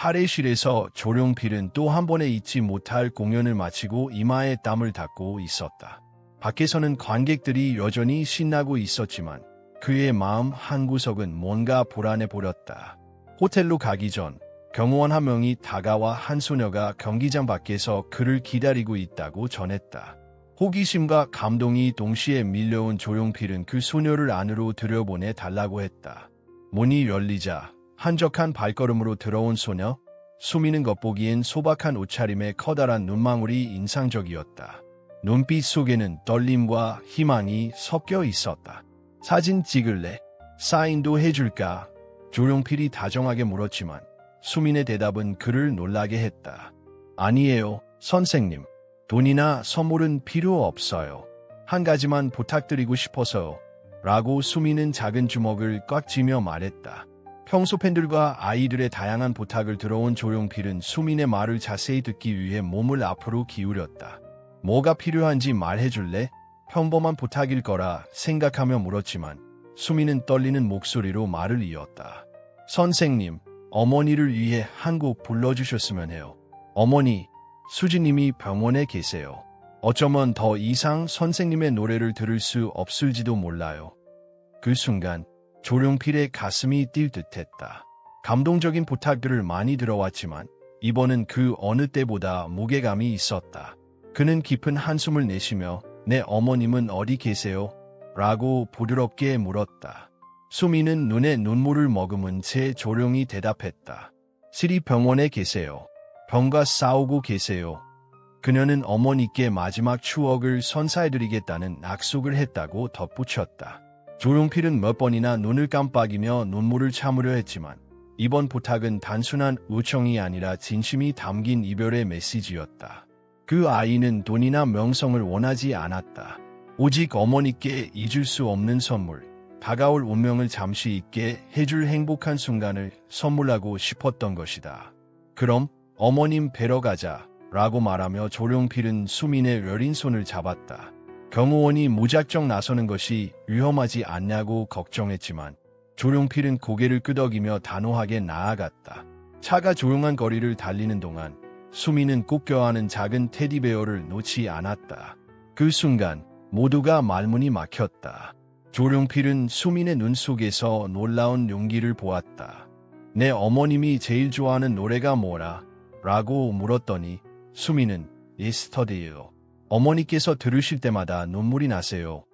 탈의실에서 조룡필은 또 한 번에 잊지 못할 공연을 마치고 이마에 땀을 닦고 있었다. 밖에서는 관객들이 여전히 신나고 있었지만 그의 마음 한구석은 뭔가 불안해 보였다. 호텔로 가기 전 경호원 한 명이 다가와 한 소녀가 경기장 밖에서 그를 기다리고 있다고 전했다. 호기심과 감동이 동시에 밀려온 조용필은 그 소녀를 안으로 들여보내 달라고 했다. 문이 열리자 한적한 발걸음으로 들어온 소녀, 수미는 겉보기엔 소박한 옷차림에 커다란 눈망울이 인상적이었다. 눈빛 속에는 떨림과 희망이 섞여 있었다. 사진 찍을래? 사인도 해줄까? 조용필이 다정하게 물었지만 수민의 대답은 그를 놀라게 했다. 아니에요, 선생님. 돈이나 선물은 필요 없어요. 한 가지만 부탁드리고 싶어서요. 라고 수민은 작은 주먹을 꽉 쥐며 말했다. 평소 팬들과 아이들의 다양한 부탁을 들어온 조용필은 수민의 말을 자세히 듣기 위해 몸을 앞으로 기울였다. 뭐가 필요한지 말해줄래? 평범한 부탁일 거라 생각하며 물었지만 수민은 떨리는 목소리로 말을 이었다. 선생님, 어머니를 위해 한 곡 불러주셨으면 해요. 어머니, 수지님이 병원에 계세요. 어쩌면 더 이상 선생님의 노래를 들을 수 없을지도 몰라요. 그 순간 조룡필의 가슴이 뛸 듯했다. 감동적인 부탁들을 많이 들어왔지만 이번은 그 어느 때보다 무게감이 있었다. 그는 깊은 한숨을 내쉬며 내 어머님은 어디 계세요? 라고 부드럽게 물었다. 수미는 눈에 눈물을 머금은 채 조용히 대답했다. 시리 병원에 계세요. 병과 싸우고 계세요. 그녀는 어머니께 마지막 추억을 선사해드리겠다는 약속을 했다고 덧붙였다. 조용필은 몇 번이나 눈을 깜빡이며 눈물을 참으려 했지만 이번 부탁은 단순한 우청이 아니라 진심이 담긴 이별의 메시지였다. 그 아이는 돈이나 명성을 원하지 않았다. 오직 어머니께 잊을 수 없는 선물, 다가올 운명을 잠시 있게 해줄 행복한 순간을 선물하고 싶었던 것이다. 그럼 어머님 뵈러 가자 라고 말하며 조룡필은 수민의 여린 손을 잡았다. 경호원이 무작정 나서는 것이 위험하지 않냐고 걱정했지만 조룡필은 고개를 끄덕이며 단호하게 나아갔다. 차가 조용한 거리를 달리는 동안 수미는 꼭 껴안은 작은 테디베어를 놓지 않았다. 그 순간 모두가 말문이 막혔다. 조룡필은 수민의 눈 속에서 놀라운 용기를 보았다. 내 어머님이 제일 좋아하는 노래가 뭐라? 라고 물었더니 수민은 예스터데이요. 어머니께서 들으실 때마다 눈물이 나세요.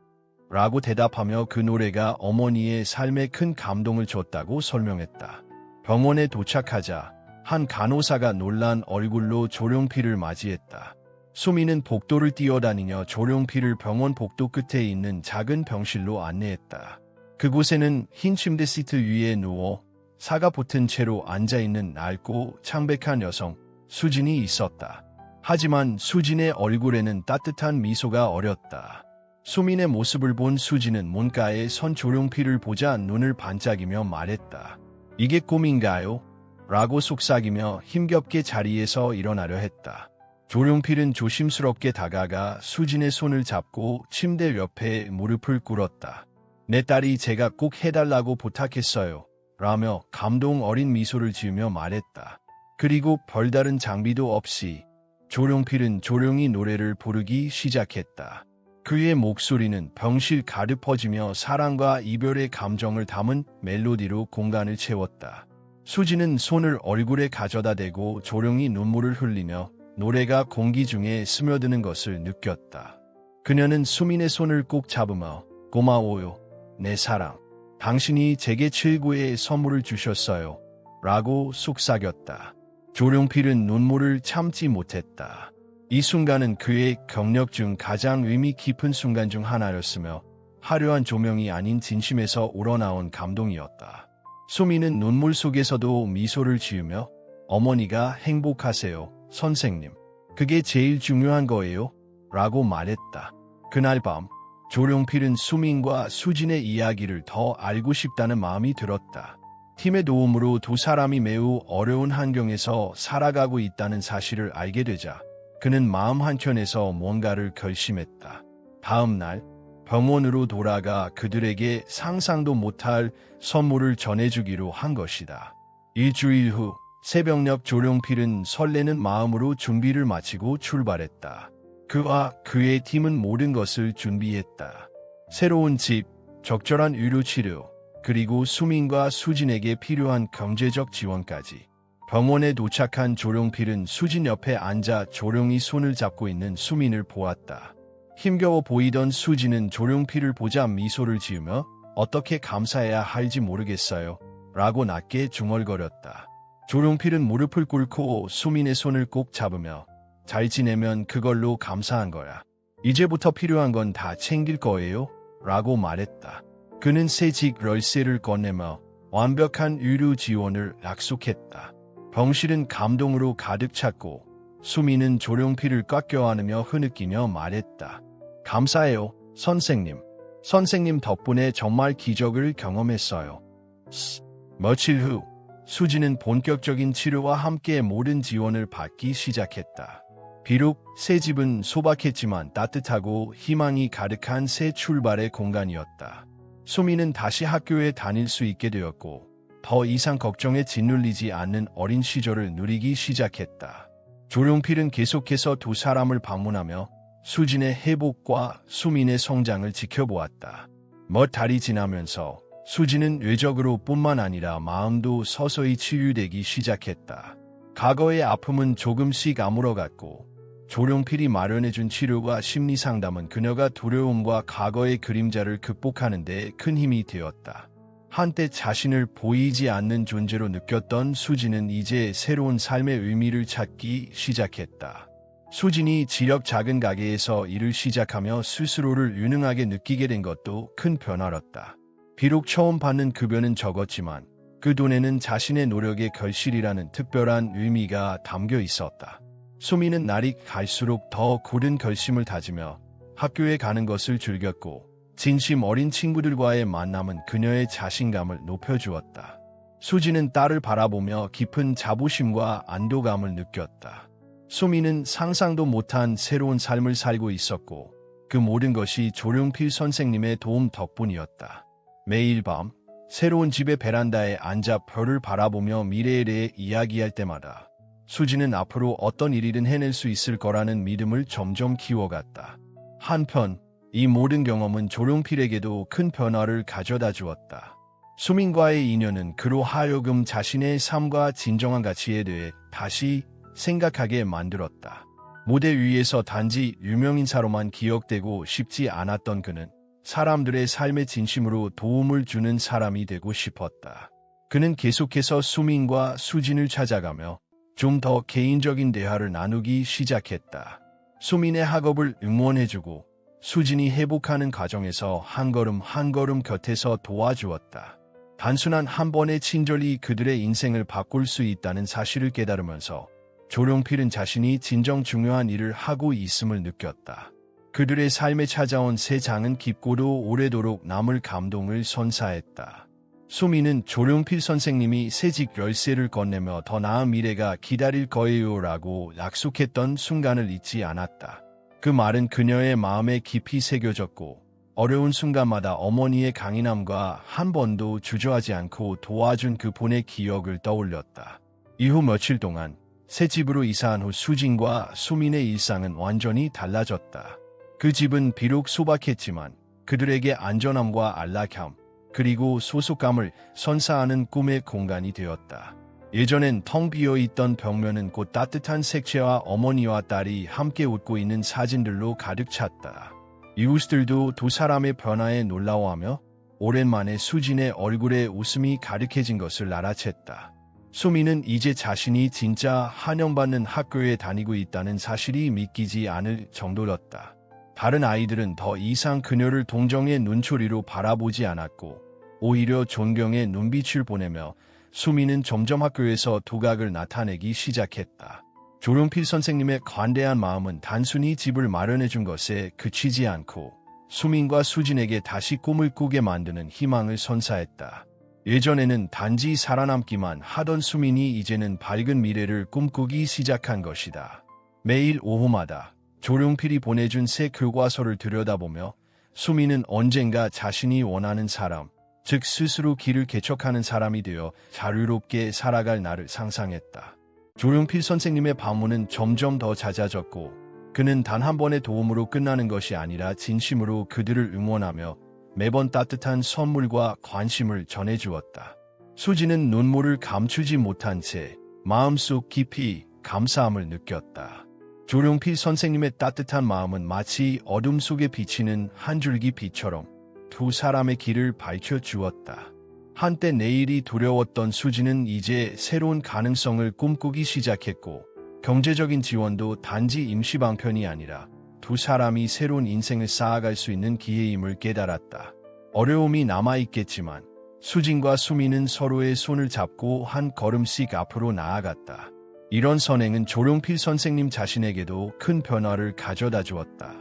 라고 대답하며 그 노래가 어머니의 삶에 큰 감동을 줬다고 설명했다. 병원에 도착하자 한 간호사가 놀란 얼굴로 조룡필을 맞이했다. 수미는 복도를 뛰어다니며 조룡필을 병원 복도 끝에 있는 작은 병실로 안내했다. 그곳에는 흰 침대 시트 위에 누워 사가 붙은 채로 앉아있는 낡고 창백한 여성 수진이 있었다. 하지만 수진의 얼굴에는 따뜻한 미소가 어렸다. 수민의 모습을 본 수진은 문가에 선 조룡필을 보자 눈을 반짝이며 말했다. 이게 꿈인가요? 라고 속삭이며 힘겹게 자리에서 일어나려 했다. 조룡필은 조심스럽게 다가가 수진의 손을 잡고 침대 옆에 무릎을 꿇었다. 내 딸이 제가 꼭 해달라고 부탁했어요. 라며 감동 어린 미소를 지으며 말했다. 그리고 별다른 장비도 없이 조룡필은 조용히 노래를 부르기 시작했다. 그의 목소리는 병실 가득 퍼지며 사랑과 이별의 감정을 담은 멜로디로 공간을 채웠다. 수지는 손을 얼굴에 가져다 대고 조용히 눈물을 흘리며 노래가 공기 중에 스며드는 것을 느꼈다. 그녀는 수민의 손을 꼭 잡으며 고마워요, 내 사랑. 당신이 제게 최고의 선물을 주셨어요. 라고 속삭였다. 조룡필은 눈물을 참지 못했다. 이 순간은 그의 경력 중 가장 의미 깊은 순간 중 하나였으며 화려한 조명이 아닌 진심에서 우러나온 감동이었다. 수미는 눈물 속에서도 미소를 지으며 어머니가 행복하세요, 선생님. 그게 제일 중요한 거예요. 라고 말했다. 그날 밤 조룡필은 수민과 수진의 이야기를 더 알고 싶다는 마음이 들었다. 팀의 도움으로 두 사람이 매우 어려운 환경에서 살아가고 있다는 사실을 알게 되자 그는 마음 한켠에서 뭔가를 결심했다. 다음 날 병원으로 돌아가 그들에게 상상도 못할 선물을 전해주기로 한 것이다. 일주일 후 새벽녘 조룡필은 설레는 마음으로 준비를 마치고 출발했다. 그와 그의 팀은 모든 것을 준비했다. 새로운 집, 적절한 의료 치료, 그리고 수민과 수진에게 필요한 경제적 지원까지. 병원에 도착한 조룡필은 수진 옆에 앉아 조룡이 손을 잡고 있는 수민을 보았다. 힘겨워 보이던 수진은 조룡필을 보자 미소를 지으며 어떻게 감사해야 할지 모르겠어요. 라고 낮게 중얼거렸다. 조룡필은 무릎을 꿇고 수민의 손을 꼭 잡으며 잘 지내면 그걸로 감사한 거야. 이제부터 필요한 건 다 챙길 거예요. 라고 말했다. 그는 새직 열쇠를 꺼내며 완벽한 의료 지원을 약속했다. 병실은 감동으로 가득 찼고 수민은 조룡필을 깎여 안으며 흐느끼며 말했다. 감사해요, 선생님. 선생님 덕분에 정말 기적을 경험했어요. 스. 며칠 후 수지는 본격적인 치료와 함께 모든 지원을 받기 시작했다. 비록 새 집은 소박했지만 따뜻하고 희망이 가득한 새 출발의 공간이었다. 수미는 다시 학교에 다닐 수 있게 되었고 더 이상 걱정에 짓눌리지 않는 어린 시절을 누리기 시작했다. 조룡필은 계속해서 두 사람을 방문하며 수진의 회복과 수민의 성장을 지켜보았다. 몇 달이 지나면서 수진은 외적으로 뿐만 아니라 마음도 서서히 치유되기 시작했다. 과거의 아픔은 조금씩 아물어갔고 조룡필이 마련해준 치료와 심리 상담은 그녀가 두려움과 과거의 그림자를 극복하는 데 큰 힘이 되었다. 한때 자신을 보이지 않는 존재로 느꼈던 수진은 이제 새로운 삶의 의미를 찾기 시작했다. 수진이 지력 작은 가게에서 일을 시작하며 스스로를 유능하게 느끼게 된 것도 큰 변화였다. 비록 처음 받는 급여는 적었지만 그 돈에는 자신의 노력의 결실이라는 특별한 의미가 담겨 있었다. 수미는 날이 갈수록 더 고른 결심을 다지며 학교에 가는 것을 즐겼고 진심 어린 친구들과의 만남은 그녀의 자신감을 높여주었다. 수지는 딸을 바라보며 깊은 자부심과 안도감을 느꼈다. 수미는 상상도 못한 새로운 삶을 살고 있었고 그 모든 것이 조룡필 선생님의 도움 덕분이었다. 매일 밤 새로운 집의 베란다에 앉아 별을 바라보며 미래에 대해 이야기할 때마다 수지는 앞으로 어떤 일이든 해낼 수 있을 거라는 믿음을 점점 키워갔다. 한편 이 모든 경험은 조룡필에게도 큰 변화를 가져다 주었다. 수민과의 인연은 그로 하여금 자신의 삶과 진정한 가치에 대해 다시 생각하게 만들었다. 무대 위에서 단지 유명인사로만 기억되고 싶지 않았던 그는 사람들의 삶에 진심으로 도움을 주는 사람이 되고 싶었다. 그는 계속해서 수민과 수진을 찾아가며 좀 더 개인적인 대화를 나누기 시작했다. 수민의 학업을 응원해주고 수진이 회복하는 과정에서 한 걸음 한 걸음 곁에서 도와주었다. 단순한 한 번의 친절이 그들의 인생을 바꿀 수 있다는 사실을 깨달으면서 조룡필은 자신이 진정 중요한 일을 하고 있음을 느꼈다. 그들의 삶에 찾아온 새 장은 깊고도 오래도록 남을 감동을 선사했다. 수미는 조룡필 선생님이 새직 열쇠를 건네며 더 나은 미래가 기다릴 거예요 라고 약속했던 순간을 잊지 않았다. 그 말은 그녀의 마음에 깊이 새겨졌고 어려운 순간마다 어머니의 강인함과 한 번도 주저하지 않고 도와준 그 본의 기억을 떠올렸다. 이후 며칠 동안 새 집으로 이사한 후 수진과 수민의 일상은 완전히 달라졌다. 그 집은 비록 소박했지만 그들에게 안전함과 안락함, 그리고 소속감을 선사하는 꿈의 공간이 되었다. 예전엔 텅 비어 있던 벽면은 곧 따뜻한 색채와 어머니와 딸이 함께 웃고 있는 사진들로 가득 찼다. 이웃들도 두 사람의 변화에 놀라워하며 오랜만에 수진의 얼굴에 웃음이 가득해진 것을 알아챘다. 수미는 이제 자신이 진짜 환영받는 학교에 다니고 있다는 사실이 믿기지 않을 정도였다. 다른 아이들은 더 이상 그녀를 동정의 눈초리로 바라보지 않았고 오히려 존경의 눈빛을 보내며 수미는 점점 학교에서 두각을 나타내기 시작했다. 조룡필 선생님의 관대한 마음은 단순히 집을 마련해 준 것에 그치지 않고 수민과 수진에게 다시 꿈을 꾸게 만드는 희망을 선사했다. 예전에는 단지 살아남기만 하던 수민이 이제는 밝은 미래를 꿈꾸기 시작한 것이다. 매일 오후마다 조룡필이 보내준 새 교과서를 들여다보며 수민은 언젠가 자신이 원하는 사람, 즉 스스로 길을 개척하는 사람이 되어 자유롭게 살아갈 날을 상상했다. 조용필 선생님의 방문은 점점 더 잦아졌고 그는 단 한 번의 도움으로 끝나는 것이 아니라 진심으로 그들을 응원하며 매번 따뜻한 선물과 관심을 전해주었다. 수지는 눈물을 감추지 못한 채 마음속 깊이 감사함을 느꼈다. 조용필 선생님의 따뜻한 마음은 마치 어둠 속에 비치는 한 줄기 빛처럼 두 사람의 길을 밝혀 주었다. 한때 내일이 두려웠던 수지는 이제 새로운 가능성을 꿈꾸기 시작했고 경제적인 지원도 단지 임시 방편이 아니라 두 사람이 새로운 인생을 쌓아갈 수 있는 기회임을 깨달았다. 어려움이 남아있겠지만 수진과 수미는 서로의 손을 잡고 한 걸음씩 앞으로 나아갔다. 이런 선행은 조룡필 선생님 자신에게도 큰 변화를 가져다 주었다.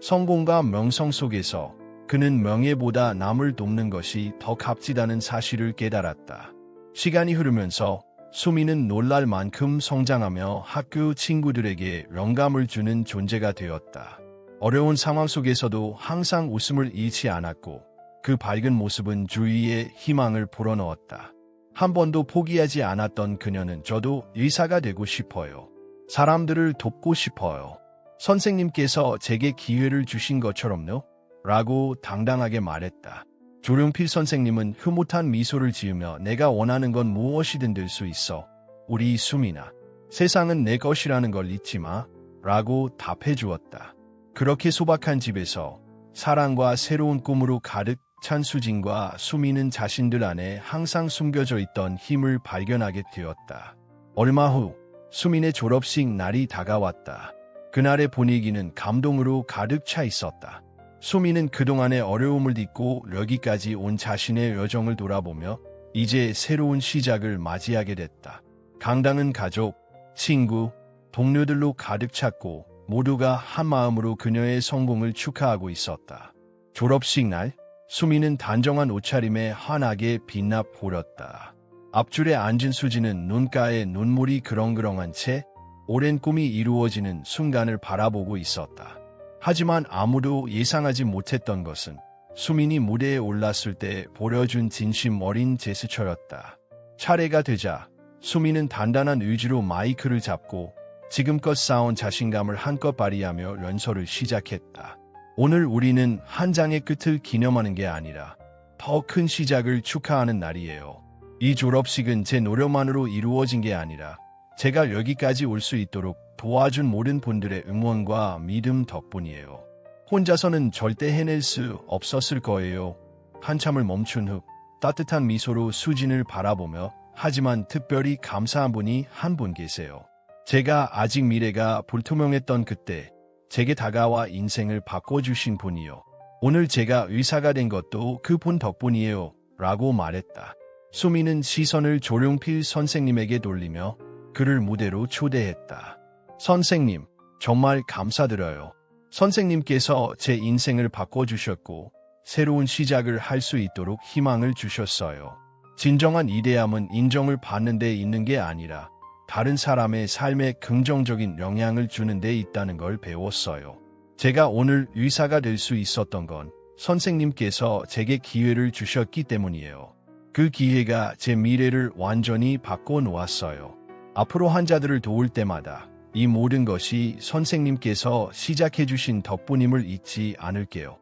성공과 명성 속에서 그는 명예보다 남을 돕는 것이 더 값지다는 사실을 깨달았다. 시간이 흐르면서 수미는 놀랄 만큼 성장하며 학교 친구들에게 영감을 주는 존재가 되었다. 어려운 상황 속에서도 항상 웃음을 잃지 않았고 그 밝은 모습은 주위에 희망을 불어넣었다. 한 번도 포기하지 않았던 그녀는 저도 의사가 되고 싶어요. 사람들을 돕고 싶어요. 선생님께서 제게 기회를 주신 것처럼요. 라고 당당하게 말했다. 조룡필 선생님은 흐뭇한 미소를 지으며 내가 원하는 건 무엇이든 될 수 있어. 우리 수미나. 세상은 내 것이라는 걸 잊지 마. 라고 답해 주었다. 그렇게 소박한 집에서 사랑과 새로운 꿈으로 가득 찬 수진과 수미는 자신들 안에 항상 숨겨져 있던 힘을 발견하게 되었다. 얼마 후 수민의 졸업식 날이 다가왔다. 그날의 분위기는 감동으로 가득 차 있었다. 수미는 그동안의 어려움을 딛고 여기까지 온 자신의 여정을 돌아보며 이제 새로운 시작을 맞이하게 됐다. 강당은 가족, 친구, 동료들로 가득 찼고 모두가 한 마음으로 그녀의 성공을 축하하고 있었다. 졸업식 날, 수미는 단정한 옷차림에 환하게 빛나 보렸다. 앞줄에 앉은 수지는 눈가에 눈물이 그렁그렁한 채 오랜 꿈이 이루어지는 순간을 바라보고 있었다. 하지만 아무도 예상하지 못했던 것은 수민이 무대에 올랐을 때 보여준 진심 어린 제스처였다. 차례가 되자 수민은 단단한 의지로 마이크를 잡고 지금껏 쌓은 자신감을 한껏 발휘하며 연설을 시작했다. 오늘 우리는 한 장의 끝을 기념하는 게 아니라 더 큰 시작을 축하하는 날이에요. 이 졸업식은 제 노력만으로 이루어진 게 아니라 제가 여기까지 올 수 있도록 도와준 모든 분들의 응원과 믿음 덕분이에요. 혼자서는 절대 해낼 수 없었을 거예요. 한참을 멈춘 후 따뜻한 미소로 수진을 바라보며 하지만 특별히 감사한 분이 한 분 계세요. 제가 아직 미래가 불투명했던 그때 제게 다가와 인생을 바꿔주신 분이요. 오늘 제가 의사가 된 것도 그 분 덕분이에요. 라고 말했다. 수미는 시선을 조룡필 선생님에게 돌리며 그를 무대로 초대했다. 선생님, 정말 감사드려요. 선생님께서 제 인생을 바꿔주셨고 새로운 시작을 할 수 있도록 희망을 주셨어요. 진정한 이대함은 인정을 받는 데 있는 게 아니라 다른 사람의 삶에 긍정적인 영향을 주는 데 있다는 걸 배웠어요. 제가 오늘 의사가 될 수 있었던 건 선생님께서 제게 기회를 주셨기 때문이에요. 그 기회가 제 미래를 완전히 바꿔 놓았어요. 앞으로 환자들을 도울 때마다 이 모든 것이 선생님께서 시작해 주신 덕분임을 잊지 않을게요.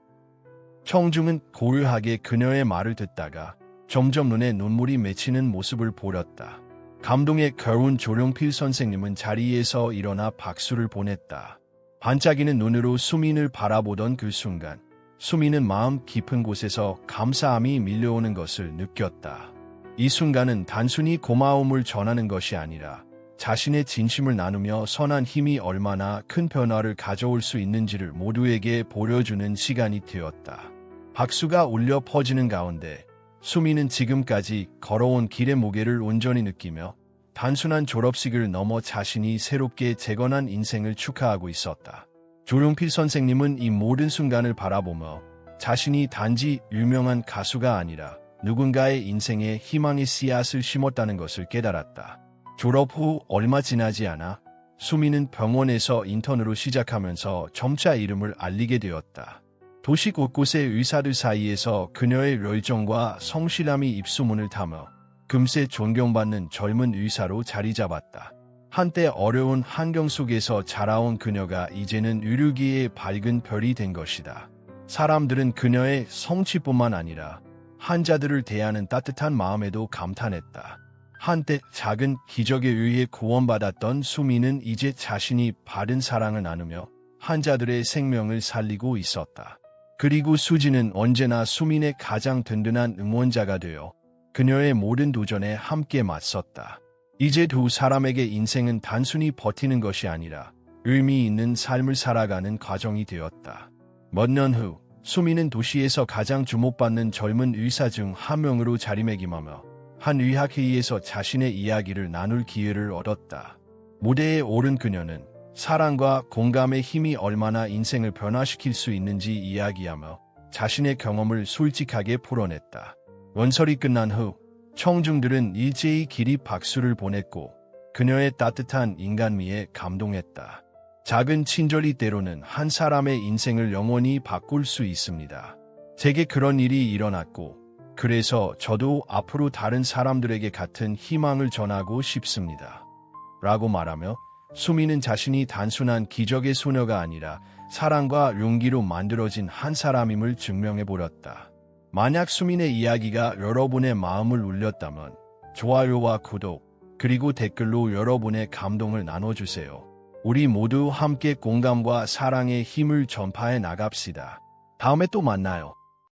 청중은 고요하게 그녀의 말을 듣다가 점점 눈에 눈물이 맺히는 모습을 보렸다. 감동에 겨운 조룡필 선생님은 자리에서 일어나 박수를 보냈다. 반짝이는 눈으로 수민을 바라보던 그 순간 수민은 마음 깊은 곳에서 감사함이 밀려오는 것을 느꼈다. 이 순간은 단순히 고마움을 전하는 것이 아니라 자신의 진심을 나누며 선한 힘이 얼마나 큰 변화를 가져올 수 있는지를 모두에게 보여주는 시간이 되었다. 박수가 울려 퍼지는 가운데 수미는 지금까지 걸어온 길의 무게를 온전히 느끼며 단순한 졸업식을 넘어 자신이 새롭게 재건한 인생을 축하하고 있었다. 조용필 선생님은 이 모든 순간을 바라보며 자신이 단지 유명한 가수가 아니라 누군가의 인생에 희망의 씨앗을 심었다는 것을 깨달았다. 졸업 후 얼마 지나지 않아 수미는 병원에서 인턴으로 시작하면서 점차 이름을 알리게 되었다. 도시 곳곳의 의사들 사이에서 그녀의 열정과 성실함이 입소문을 타며 금세 존경받는 젊은 의사로 자리 잡았다. 한때 어려운 환경 속에서 자라온 그녀가 이제는 의료계의 밝은 별이 된 것이다. 사람들은 그녀의 성취뿐만 아니라 환자들을 대하는 따뜻한 마음에도 감탄했다. 한때 작은 기적에 의해 구원받았던 수미는 이제 자신이 받은 사랑을 나누며 환자들의 생명을 살리고 있었다. 그리고 수지는 언제나 수민의 가장 든든한 응원자가 되어 그녀의 모든 도전에 함께 맞섰다. 이제 두 사람에게 인생은 단순히 버티는 것이 아니라 의미 있는 삶을 살아가는 과정이 되었다. 몇 년 후, 수미는 도시에서 가장 주목받는 젊은 의사 중 한 명으로 자리매김하며 한 의학회의에서 자신의 이야기를 나눌 기회를 얻었다. 무대에 오른 그녀는 사랑과 공감의 힘이 얼마나 인생을 변화시킬 수 있는지 이야기하며 자신의 경험을 솔직하게 풀어냈다. 원설이 끝난 후 청중들은 일제히 길이 박수를 보냈고 그녀의 따뜻한 인간미에 감동했다. 작은 친절이 때로는 한 사람의 인생을 영원히 바꿀 수 있습니다. 제게 그런 일이 일어났고 그래서 저도 앞으로 다른 사람들에게 같은 희망을 전하고 싶습니다. 라고 말하며 수미는 자신이 단순한 기적의 소녀가 아니라 사랑과 용기로 만들어진 한 사람임을 증명해 버렸다. 만약 수민의 이야기가 여러분의 마음을 울렸다면 좋아요와 구독, 그리고 댓글로 여러분의 감동을 나눠주세요. 우리 모두 함께 공감과 사랑의 힘을 전파해 나갑시다. 다음에 또 만나요.